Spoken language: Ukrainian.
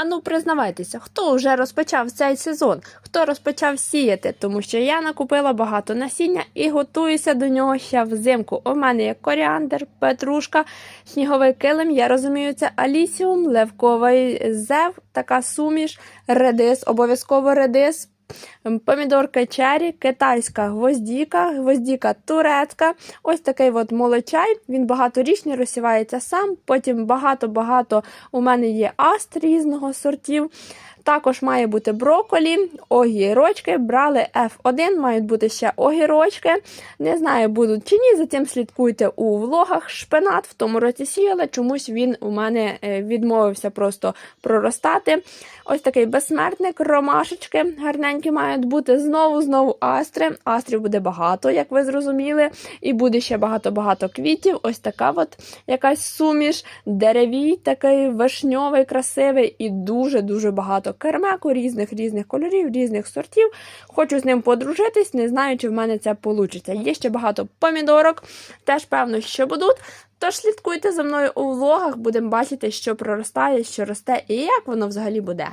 Ану, признавайтеся, хто вже розпочав цей сезон, хто розпочав сіяти, тому що я накупила багато насіння і готуюся до нього ще взимку. У мене є коріандр, петрушка, сніговий килим. Я розумію, це алісіум, левковий зев, така суміш, редис, обов'язково редис. Помідорка чері, китайська гвоздіка, гвоздіка турецька. Ось такий от молочай. Він багаторічний, розсівається сам. Потім багато-багато у мене є аст різного сортів. Також має бути броколі, огірочки. Брали F1, мають бути ще огірочки. Не знаю, будуть чи ні. Затим слідкуйте у влогах. Шпинат в тому році сіяла, чомусь він у мене е, відмовився просто проростати. Ось такий безсмертник, ромашечки гарненькі мають бути. Знову, знову астри. Астрів буде багато, як ви зрозуміли. І буде ще багато-багато квітів. Ось така от якась суміш, деревій, такий вишньовий, красивий і дуже-дуже багато кермеку різних різних кольорів, різних сортів. Хочу з ним подружитись, не знаю, чи в мене це вийде. Є ще багато помідорок, теж певно, що будуть. Тож слідкуйте за мною у влогах, будемо бачити, що проростає, що росте і як воно взагалі буде.